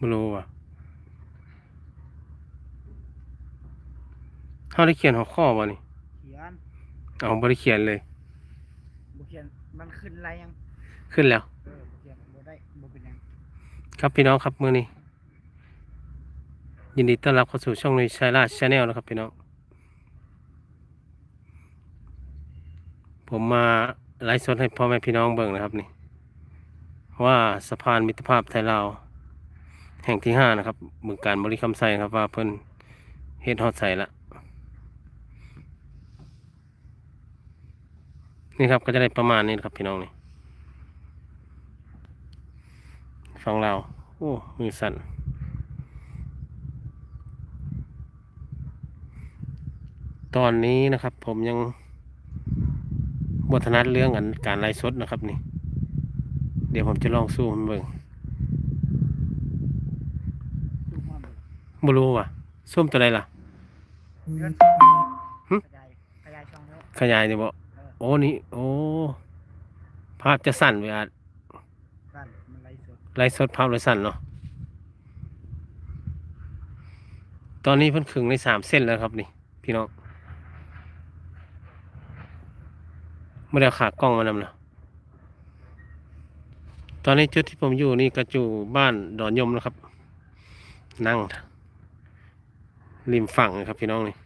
ไม่รู้ว่ะเขาได้เขียนหัวข้อบ่นี่เขียนเอาบริเขียนเลยบ่เขียนมันขึ้นอะไรยังขึ้นแล้ว เออบ่เขียนบ่ได้บ่เป็นหยังครับพี่น้องครับมื้อนี้ ยินดีต้อนรับเข้าสู่ช่องในชายราชชาแนลนะครับพี่น้อง ผมมาไลฟ์สดให้พ่อแม่พี่น้องเบิ่งนะครับนี่ ว่าสะพานมิตรภาพไทยลาว แห่งที่ห้านะครับเมืองการบริคำไซครับว่าเพิ่นเฮ็ดฮอดใส่ละนี่ครับก็จะได้ประมาณนี้นครับพี่น้องนี่ฟังเราโอ้มือสั่นตอนนี้นะครับ ผมยังบทนัดเรื่องกันการไล่สดนะครับนี่ เดี๋ยวผมจะลองสู้มันเบิ่ง ดูมาเบิ่งบ่รู้ว่ะส้มตัวใดล่ะเลื่อนหึ ขยายขยายช่องแล้วขยายเนี่ยบ่เออโอ้นี่โอ้ภาพจะสั่นเวลากันมันไล่สดไล่สดภาพเลยสั่นเนาะตอนนี้เพิ่นขึงในสามเส้นแล้วครับนี่ พี่น้องไม่ได้เอาขากล้องมานำนะตอนนี้จุดที่ผมอยู่นี่ก็อยู่บ้านดอนยมนะครับ นั่ง ริมฝั่งนะครับพี่น้องนี่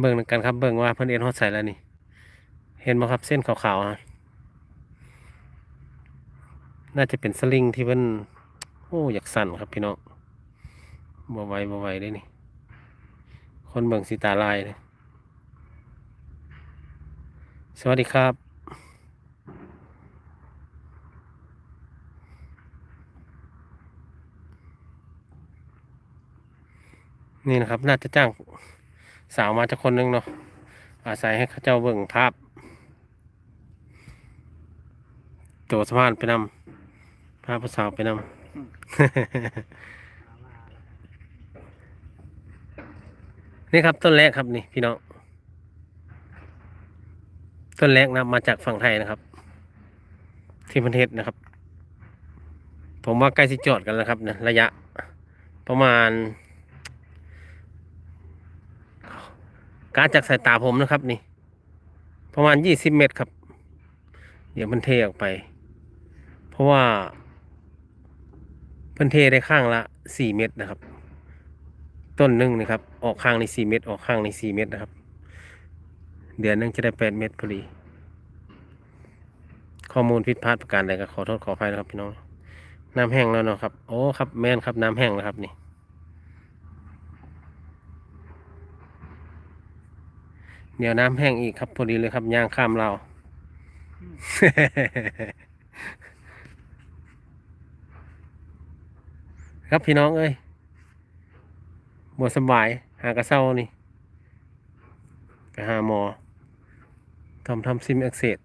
เบิ่งกันครับเบิ่งว่าเพิ่อนเอ็นฮอดใส่แล้วนี่ เห็นไหมครับเส้นขาวๆอะน่าจะเป็นสลิงที่เพิ่อนโอ้อยากสั่นครับพี่น้องบ่ไหวบ่ไหวได้นี่ คนเบิ่งสีตาลายเลยสวัสดีครับ นี่นะครับ น่าจะจ้างสาวมาจากคนหนึงเนาะอาศัยให้เขาเจ้าเบิ่งภาพ ตัวสะพานไปนำภาพผู้สาวไปนำนี่ครับต้นแรกครับนี่พี่น้องต้นแรกนะมาจากฝั่งไทยนะครับ ที่ประเทศนะครับ ผมว่าใกล้สิจอดกันแล้วครับนะระยะประมาณ การจากสายตาผมนะครับ นี่ ประมาณยี่สิบเมตรครับ เดี๋ยวมันเทออกไป เพราะว่าเพิ่นเทได้ข้างละสี่เมตรนะครับ ต้นหนึ่งนะครับ ออกข้างในสี่เมตร ออกข้างในสี่เมตรนะครับ เดือนหนึงจะได้แปดเมตรพอดี ข้อมูลผิดพลาดประการใดก็ขอโทษขออภัยนะครับพี่น้องน้ำแห้งแล้วเนาะครับ โอ้ครับแม่นครับน้ำแห้งแล้วครับนี่ เดี๋ยวน้ำแห้งอีกครับ พอดีเลยครับย่างข้ามเราอืมครับพี่น้องเอ้ยบวสบาย หากระเซ้านี่ไปหาหมอทำทำซิมอักเสบ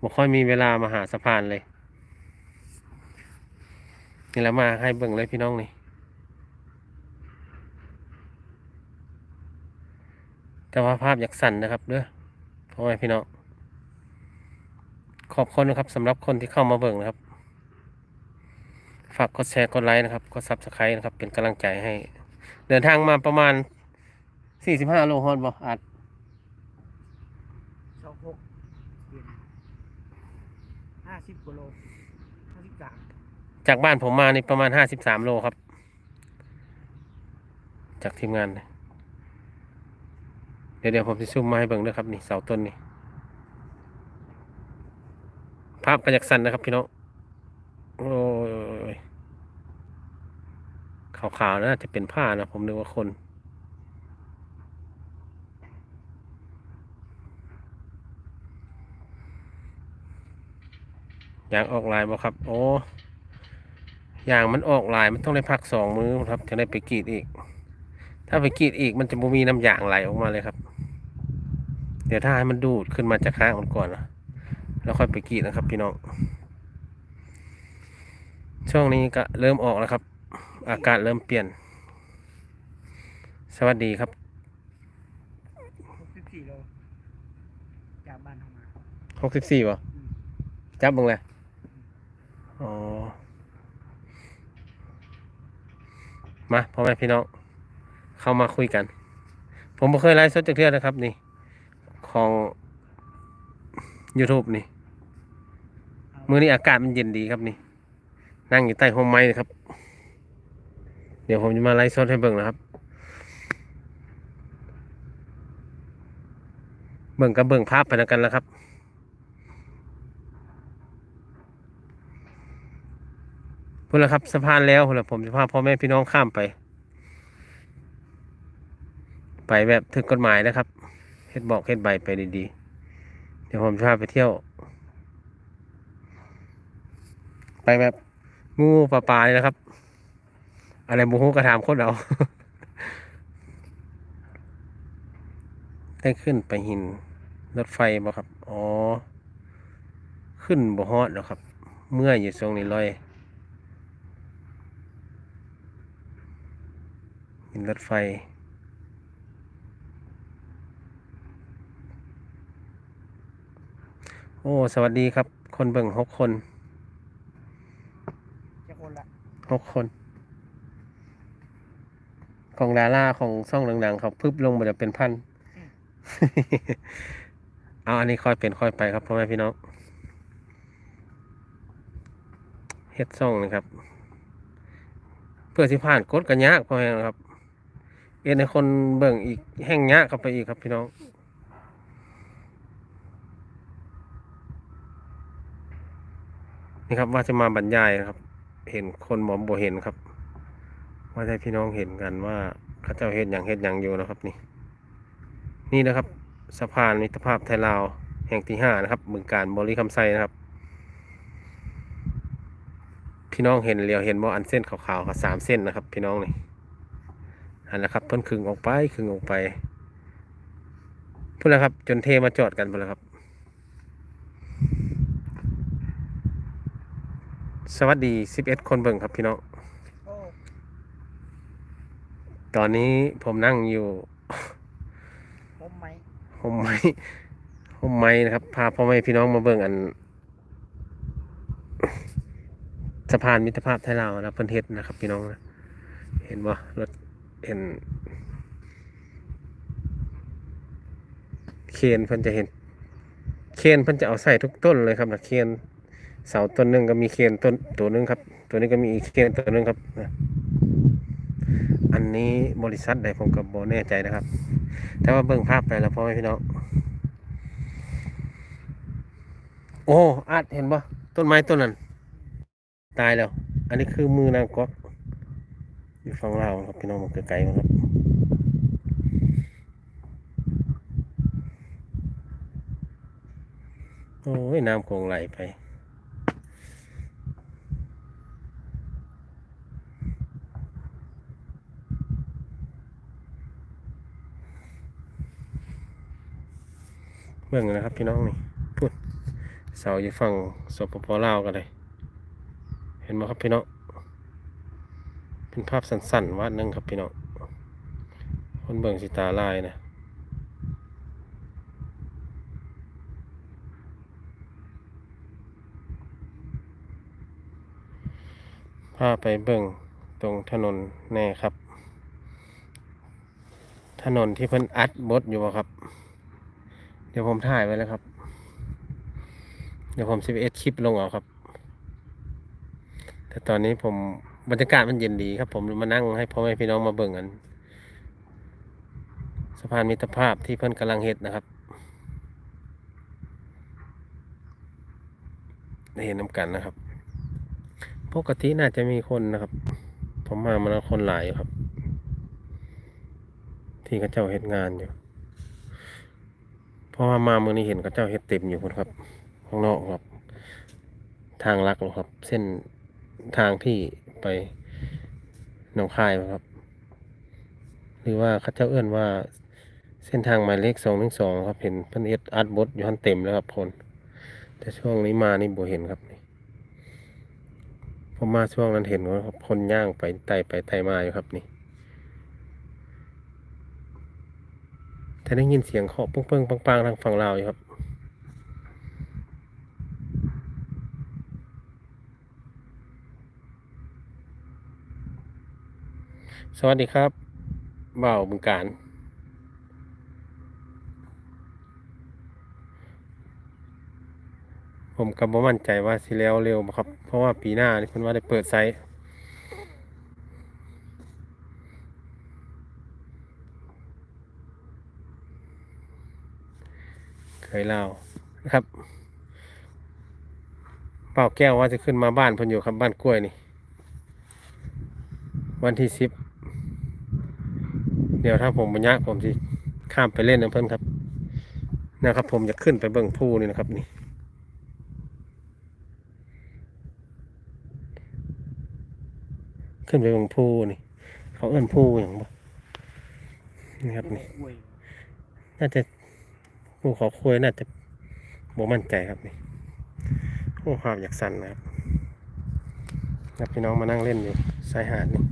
บ่ค่อยมีเวลามาหาสะพานเลย นี่แหล้วมาให้เบิ่งเลยพี่น้องนี่ แต่ว่าภาพอยากสั่นนะครับเด้อพ่อแม่พี่น้องขอบคุณนะครับสำหรับคนที่เข้ามาเบิ่งนะครับ ฝากกดแชร์กดไลค์นะครับกดซับสไครต์นะครับ เป็นกำลังใจให้ เดินทางมาประมาณ45โลฮอดบ่อาจช่องหกเปลี่ยนห้าสิบกิโลห้าสิบสามจากบ้านผมมานี่ประมาณ53โลครับ จากทีมงานนะ เดี๋ยวเดี๋ยวผมจะซูมมาให้เบิ่งด้วยครับนี่เสาต้นนี่ภาพประยักสันนะครับพี่น้องโอ้ยขาวๆนะจะเป็นผ้านะผมนึกว่าคนยางออกลายบ่ครับ โอ้ยางมันออกลายมันต้องได้พักสองมือครับถึงได้ไปกรีดอีก ถ้าไปกรีดอีกมันจะบ่มีน้ำยางไหลออกมาเลยครับ ดี๋ยวถ้าให้มันดูดขึ้นมาจากข้างมันก่อนนะแล้วค่อยไปกรีดนะครับ พี่น้อง ช่วงนี้ก็เริ่มออกแล้วครับ อากาศเริ่มเปลี่ยน สวัสดีครับสี่โลจากบ้านเข้ามาหกสิบสี่ป่ะอืมจับมึงเลยอ๋อ มาพ่อแม่พี่น้อง เข้ามาคุยกัน ผมบ่เคยไลฟ์สดจากเทื่อนะครับนี่ ของ YouTube นี่ มื้อนี้อากาศมันเย็นดีครับนี่ นั่งอยู่ใต้ร่มไม้เลยครับ เดี๋ยวผมจะมาไลฟ์สดให้เบิ่งนะครับ เบิ่งกับเบิ่งภาพไปแล้วกันแล้วครับพุ่นละครับสะพานแล้วพุ่นละผมจะพาพ่อแม่พี่น้องข้ามไป ไปแบบถึกกฎหมายนะครับ เฮ็ดบอกเฮ็ดใบไปดีๆ เดี๋ยวผมจะพาไปเที่ยว ไปแบบงูปลาปลาเลยนะครับ อะไรบูฮูกระถามคนเอาได้ขึ้นไปหินรถไฟบ่ครับ อ๋อ ขึ้นบ่ฮอดแล้วครับ เมื่อยอยู่ทรงนี้ลอยหินรถไฟ โอ้ สวัสดีครับ คนเบิ่งหกคนจะคนละหกคน ของดาราของซ่องดังๆเขาพึบลงมาจะเป็นพัน เอาอันนี้ค่อยเป็นค่อยไปครับพ่อแม่พี่น้องเฮ็ดซ่องนะครับ เพื่อที่ผ่านกดกันยากพ่อแม่นะครับ เอ็นในคนเบิ่งอีกแห้งยากเข้าไปอีกครับพี่น้อง นี่ครับว่าจะมาบรรยายนะครับ เห็นคนหมอมบ่เห็นครับ ว่าให้พี่น้องเห็นกันว่าเข้าเจ้าเห็นอย่างเห็นอย่างอยู่นะครับนี่ นี่นะครับ สะพานมิตรภาพไทยลาวแห่งที่ห้านะครับบึงการบริคำไซนะครับ พี่น้องเห็นเรียวเห็นบ่อันเส้นขาวๆครับสามเส้นนะครับ พี่น้องนี่อันนะครับเพิ่นคึงออกไปคึงออกไปพูดแล้วครับ จนเทมาจอดกันพูดแล้วครับ สวัสดี 11 คนเบิ่งครับพี่น้องโอ้ตอนนี้ผมนั่งอยู่ผมไหมห่มไม้ห่มไม้นะครับ พาพ่อแม่พี่น้องมาเบิ่งอันสะพานมิตรภาพไทยลาวนะเพิ่นเฮ็ดนะครับ พี่น้องนะเห็นบ่รถเห็นเคนเพิ่นจะเห็น เคนเพิ่นจะเอาใส่ทุกต้นเลยครับนะเคน เสาต้นหนึ่งก็มีเคนต้นตัวหนึงครับ ตัวนี้ก็มีอีกเคนตัวหนึงครับ อันนี้บริษัทใดผมก็บ่แน่ใจนะครับ แต่ว่าเบิ่งภาพไปแล้วพ่อแม่พี่น้องโอ้อาจเห็นปะต้นไม้ต้นนั้นตายแล้ว อันนี้คือมือนางก๊อกอยู่ฝั่งลาวครับพี่น้องมันไกลๆครับโอ้ยน้ำคงไหลไป เบื้องนะครับ พี่น้องนี่พูดเสาอยู่ฝั่งสปปลาวกันเลย เห็นไหมครับพี่น้องเป็นภาพสั้นๆวาดนึงครับพี่น้องคนเบิ่งสิตาลายนะพาไปเบิ่งตรงถนนแน่ครับ ถนนที่เพิ่นอัดบดอยู่บ่ครับ เดี๋ยวผมถ่ายไว้แล้วครับ เดี๋ยวผมสิบเอ็ดคลิปลงเอาครับ แต่ตอนนี้ผมบรรยากาศมันเย็นดีครับ ผมมานั่งให้พ่อแม่พี่น้องมาเบิ่งกันสะพานมิตรภาพที่เพิ่นกำลังเฮ็ดนะครับได้เห็นน้ำกันนะครับ ปกติน่าจะมีคนนะครับ ผมมามันคนหลายอยู่ครับ ที่เขาเจ้าเฮ็ดงานอยู่ ราะว่ามาเมื่อนี้เห็นเขาเจ้าเฮ็ดเต็มอยู่พุ่นครับข้างนอกครับ ทางลักครับ เส้นทางที่ไปหนองคายครับ หรือว่าเขาเจ้าเอื้อนว่า เส้นทางหมายเลขสองหนึ่งสองครับ เห็นพิ่นเอ็ดอัดบดอยู่ทันเต็มแล้วครับคนแต่ช่วงนี้มานี่บ่เห็นครับนี่ผมมาช่วงนั้นเห็นว่าครับคนย่างไปไต่ไปไต่มาอยู่ครับนี่ แต่ได้ยินเสียงเคาะปุ้งเปิงปังปังทางฝั่งลาวอยู่ครับสวัสดีครับเบ่าวบึงการ ผมก็บ่มั่นใจว่าสิแล้วเร็วบ่ครับ เพราะว่าปีหน้านี่เพิ่นว่าได้เปิดไซต์ เคยเล่านะครับเป่าแก้วว่าจะขึ้นมาบ้านพิ่นอยู่ครับบ้านกล้วยนี่ วันที่สิบเดี๋ยวถ้าผมบรรยะผมสิข้ามไปเล่นนะเพิ่นครับนะครับ ผมจะขึ้นไปเบิ่งผู้นี่นะครับนี่ขึ้นไปเบิ่งผู้นี่ เขาเอื้นผู้อย่างบ่นี่ครับนี่น่าจะ ผู้ขอคุยน่าจะบ่มั่นใจครับนี่โอ้ภาพอยากสั่นนะครับครับพี่น้องมานั่งเล่นอยู่ชายหาดนี่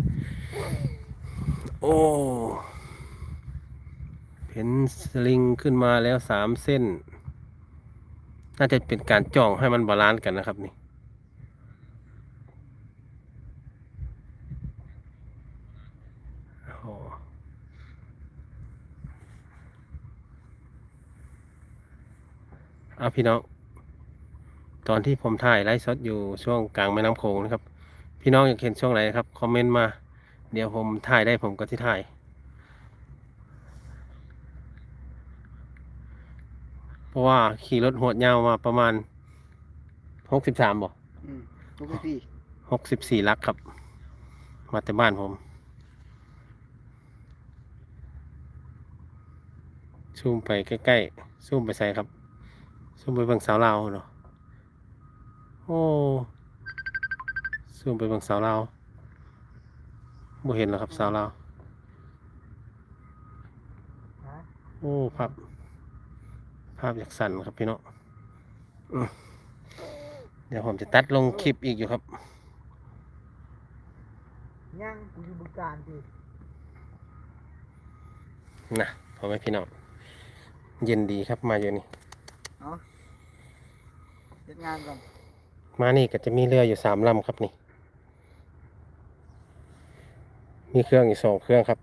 โอ้เห็นสลิงขึ้นมาแล้วสามเส้น น่าจะเป็นการจ่องให้มันบาลานซ์กันนะครับนี่โอ้โห เอาพี่น้อง ตอนที่ผมถ่ายไลฟ์สดอยู่ช่วงกลางแม่น้ำโขงนะครับ พี่น้องอยากเห็นช่วงไหนนะครับ คอมเมนต์มา เดี๋ยวผมถ่ายได้ผมก็ที่ถ่ายเพราะว่าขี่รถหัวดยาวมาประมาณหกสิบสามบ่อืมทุกที่หกสิบสี่ลักครับ มาแต่บ้านผม ซูมไปใกล้ๆ ซูมไปใส่ครับ ซูมไปเบิ่งสาวลาวเนาะโอ้ซูมไปเบิ่งสาวลาวบ่เห็นแล้วครับสาวลาวโอ้ภาพภาพอยากสั่นครับพี่น้องอืมเดี๋ยวผมจะตัดลงคลิปอีกอยู่ครับย่างกูอยู่บึงการสินะพอไหมพี่น้องเย็นดีครับมาอยู่นี่เอาเฮ็ดงานก่อนมานี่ก็จะมีเรืออยู่สามลำครับนี่ มีเครื่องอยู่สองเครื่องครับ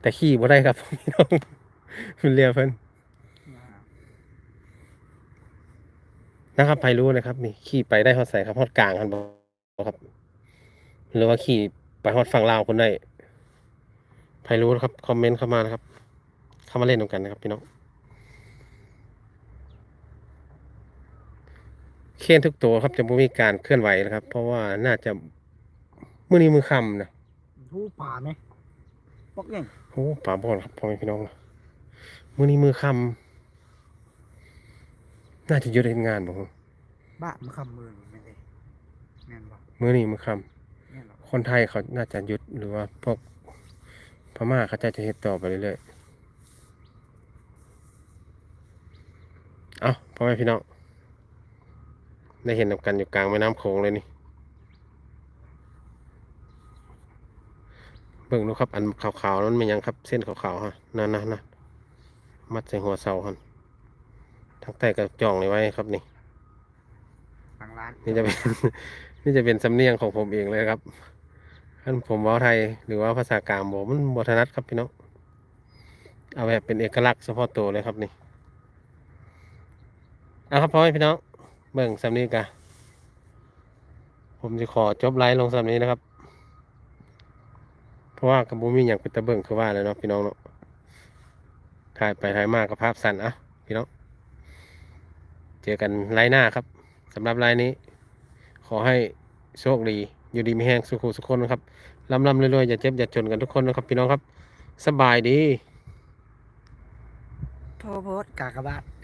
แต่ขี่บ่ได้ครับพี่น้องเป็นเรือเพิ่นนะครับใครรู้นะครับ นี่ขี่ไปได้ฮอดใส่ครับฮอดกลางครับครับ หรือว่าขี่ไปฮอดฝั่งลาวคนได้ใครรู้นะครับ คอมเมนต์เข้ามานะครับ เข้ามาเล่นด้วยกันนะครับพี่น้อง เคนทุกตัวครับจะไม่มีการเคลื่อนไหวนะครับ เพราะว่าน่าจะมือนี้มือคำนะทูป่าไหมปอกยังโอ้ป่าบอนครับพ่อแม่พี่น้องมือนี้มือคำน่าจะหยุดเฮ็ดงานบ่ฮู้บ้ามันคำมือนี่แม่นเลยแม่นบ่มือนี้มือคแม่นหรอำคนไทยเขาน่าจะหยุดหรือว่าพวกพม่าเขาจะจะเฮ็ดต่อไปเรื่อยๆเอาพ่อแม่พี่น้อง ได้เห็นนำกันอยู่กลางแม่น้ำโขงเลยนี่เบิ่งดูครับ อันขาวๆนั้นมันยังครับ เส้นขาวๆฮะนั่นๆนะมัดใส่หัวเสาฮันทั้งใต้กระจ่องนี่ไว้ครับนี่ทางร้านนี่จะเป็นนี่จะเป็นสำเนียงของผมเองเลยครับท่านผมเว่าไทยหรือว่าภาษากลางบอกมันบทนัดครับพี่น้องเอาแบบเป็นเอกลักษณ์เฉพาะตัวเลยครับนี่เอาครับพ่อแม่พี่น้อง เบิ่งสำนีกะผมจะขอจบไลฟ์ลงสำนี้นะครับ เพราะว่ากระบุมีอย่างเป็นตะเบิ่งคือว่าเลยเนาะพี่น้องเนาะถ่ายไปถ่ายมากกับภาพสั้นอะพี่น้อง เจอกันไลฟ์หน้าครับสำหรับไลฟ์นี้ ขอให้โชคดี อยู่ดีมีแห้งสุขสุขคนนะครับลำลำรวยๆอย่าเจ็บอย่าจนกันทุกคนนะครับ พี่น้องครับ สบายดี โทษโพดกากบาท